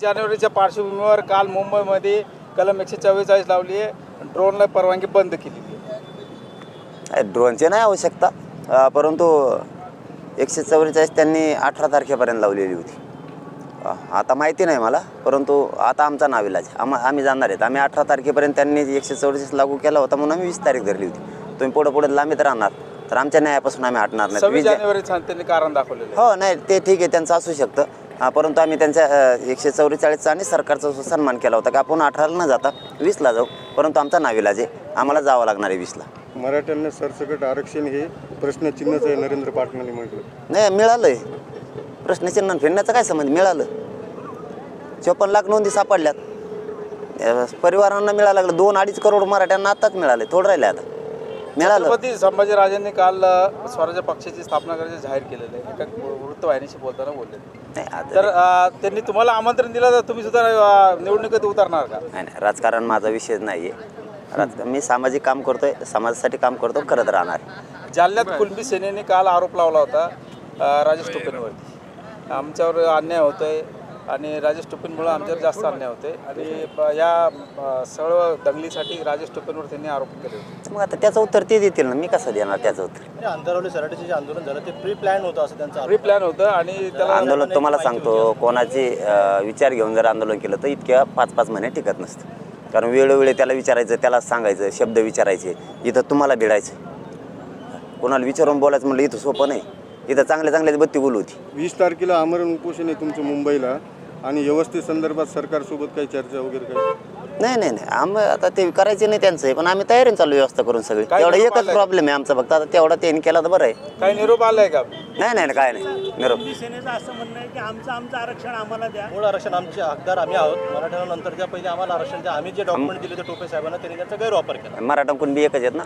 जानेवारीच्या पार्श्वभूमीवर काल मुंबईमध्ये कलम एकशे चव्वेचाळीस लावली आहे. ड्रोनला परवानगी बंद आहे. ड्रोनची नाही आवश्यकता. परंतु एकशे चव्वेचाळीस त्यांनी अठरा तारखेपर्यंत लावलेली होती. आता माहिती नाही मला परंतु आता आमचा नाविलाज आम आम्ही जाणार आहेत. आम्ही अठरा तारखेपर्यंत त्यांनी एकशे चव्वेचाळीस लागू केला होता म्हणून आम्ही वीस तारीख धरली होती. तुम्ही पुढे पुढे लांबीत राहणार. तर आमच्या न्यायापासून आम्ही हटणार नाही. कारण हो नाही ते ठीक आहे. त्यांचं असू शकतं. हा, परंतु आम्ही त्यांच्या एकशे चौवेचाळीसचा आणि सरकारचा सन्मान केला होता की आपण अठराला न जाता वीसला जाऊ परंतु आमचा नाविलाज आहे आम्हाला जावं लागणार आहे वीसला. मराठ्यांना सरसकट आरक्षण हे प्रश्नचिन्हच आहे नरेंद्र पाटलांनी म्हटलं. नाही मिळालं आहे प्रश्नचिन्ह फिरण्याचा काय संबंध? मिळालं. चोपन्न लाख नोंदी सापडल्यात. परिवारांना मिळायला लागलं. दोन अडीच करोड मराठ्यांना आताच मिळाले. थोडं राहिले आता. मिळालं. छत्रपती संभाजीराजांनी काल स्वराज्य पक्षाची स्थापना करायचे जाहीर केलेलं आहे. एका वृत्तवाहिनीशी बोलताना बोलले नाही आता तर अ, त्यांनी तुम्हाला आमंत्रण दिलं तर तुम्ही सुद्धा अ, निवडणुकीत उतरणार का? नाही नाही राजकारण माझा विषय नाही आहे राजकारण मी सामाजिक काम करतोय समाजासाठी काम करतो करत राहणार. जालन्यात कुणबी सेनेने काल आरोप लावला होता अ, राजेश टोपेंवरती. आमच्यावर अन्याय होतोय आणि राजेश टोपेंमुळे आमच्यावर जास्त अन्याय होतोय आणि या सर्व दंगलीसाठी राजेश टोपेंवर त्यांनी आरोप केले होते. मग आता त्याचं उत्तर ते देतील ना? मी कसं देणार त्याचं उत्तर? हे आंतरवली सराटीचे जे आंदोलन झालं ते प्री प्लॅन होतं असं त्यांचं प्री प्लॅन होतं आणि त्याला आंदोलन तुम्हाला सांगतो कोणाचे विचार घेऊन जर आंदोलन केलं तर इतक्या पाच पाच महिने टिकत नसतं. कारण वेळोवेळी त्याला विचारायचं त्याला सांगायचं शब्द विचारायचे इथं तुम्हाला भिडायचं. कोणाला विचारून बोलायचं म्हणलं इथं सोपं नाही. इथं चांगल्या चांगल्याच बत्ती बोलू होती. वीस तारखेला आमरण उपोषण आहे तुमचं मुंबईला. आणि व्यवस्थे संदर्भात सरकारसोबत काही चर्चा वगैरे काही? नाही नाही नाही. आम्ही आता ते करायचे नाही त्यांचं. पण आम्ही तयारीने चालू व्यवस्था करून सगळी. काय तेवढा निरोप एकच आलाय? प्रॉब्लेम आहे आमचा फक्त. आता तेवढा त्यांनी केला तर बरं आहे. काही निरोप आलाय का? नाही नाही नाही, काय नाही. निरोप. सेनेचं असं म्हणणं आहे की आमचं आमचं आरक्षण आम्हाला द्या. मूळ आरक्षण आमचे हकदार आम्ही आहोत. मराठ्यांना नंतरच्या पहिले आम्हाला आरक्षण द्या आम्ही जे डॉक्युमेंट दिले ते टोपे साहेबांना त्यांनी त्यांचा गैरवापर केला. मराठा कोण बी एकच आहेत ना?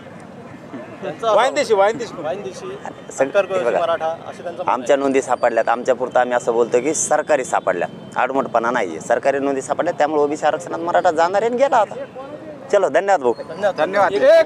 हे बघा. मराठा असे त्यांचं म्हणणं आमच्या नोंदी सापडल्यात. आमच्या पुरतं आम्ही असं बोलतो की सरकारी सापडल्या. आडमटपणा नाही आहे सरकारी नोंदी सापडल्या. त्यामुळे ओबीसी आरक्षणात मराठा जाणार आहे आणि गेला आता. चलो धन्यवाद भाऊ. आहे. धन्यवाद.